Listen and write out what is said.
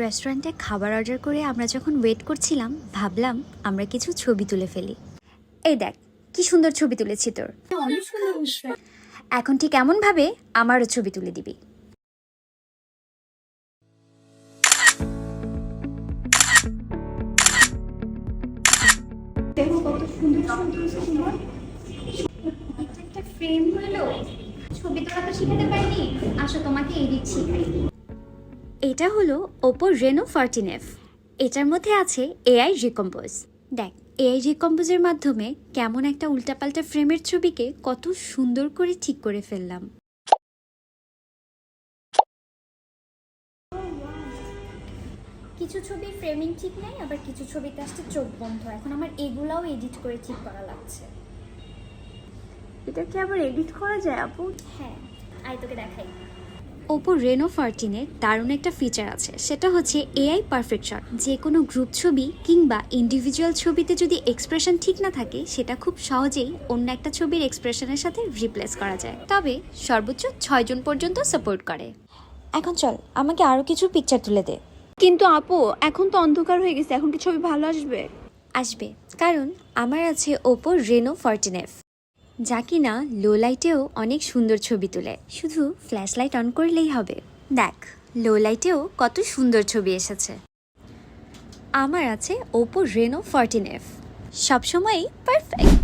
রেস্টুরেন্টে খাবার অর্ডার করে আমরা যখন ওয়েট করছিলাম, ভাবলাম আমরা কিছু ছবি তুলে ফেলি। এই দেখ, কি সুন্দর ছবি তুলেছি তোর। এখন ঠিক এমনভাবে আমারও ছবি তুলে দিবি। ছবি তোলা তো শিখাতে পারিনি। আসো তোমাকে এডিট শিখাই। এটা হলো ওপো রেনো ফর্টিন এফ এটার মধ্যে আছে এআই রিকম্পোজ দেখ এআই রিকম্পোজের মাধ্যমে কেমন একটা উল্টাপাল্টা ফ্রেমের ছবিকে কত সুন্দর করে ঠিক করে ফেললাম। কিছু ছবির ফ্রেমিং ঠিক নেই আবার কিছু ছবিতে আসছে চোখ বন্ধ। এখন আমার এগুলাও এডিট করে ঠিক করা লাগছে। এটা কি আবার এডিট করা যায় আপু? হ্যাঁ আই তোকে দেখাই। ওপো রেনো ফার্টিনের দারুণ একটা ফিচার আছে। সেটা হচ্ছে এআই পারফেক্ট শট যে কোনো গ্রুপ ছবি কিংবা ইন্ডিভিজুয়াল ছবিতে যদি এক্সপ্রেশন ঠিক না থাকে সেটা খুব সহজেই অন্য একটা ছবির এক্সপ্রেশনের সাথে রিপ্লেস করা যায়। তবে সর্বোচ্চ ছয়জন পর্যন্ত সাপোর্ট করে। এখন চল আমাকে আরও কিছু পিকচার তুলে দে। কিন্তু আপু এখন তো অন্ধকার হয়ে গেছে এখন কি ছবি ভালো আসবে? আসবে। কারণ আমার আছে ওপো রেনো ফর্টিন এফ যা কিনা লো লাইটেও অনেক সুন্দর ছবি তোলে। শুধু ফ্ল্যাশ লাইট অন করলেই হবে। দেখ লো লাইটেও কত সুন্দর ছবি এসেছে। আমার আছে ওপো রেনো ফর্টিন এফ সবসময়ই পারফেক্ট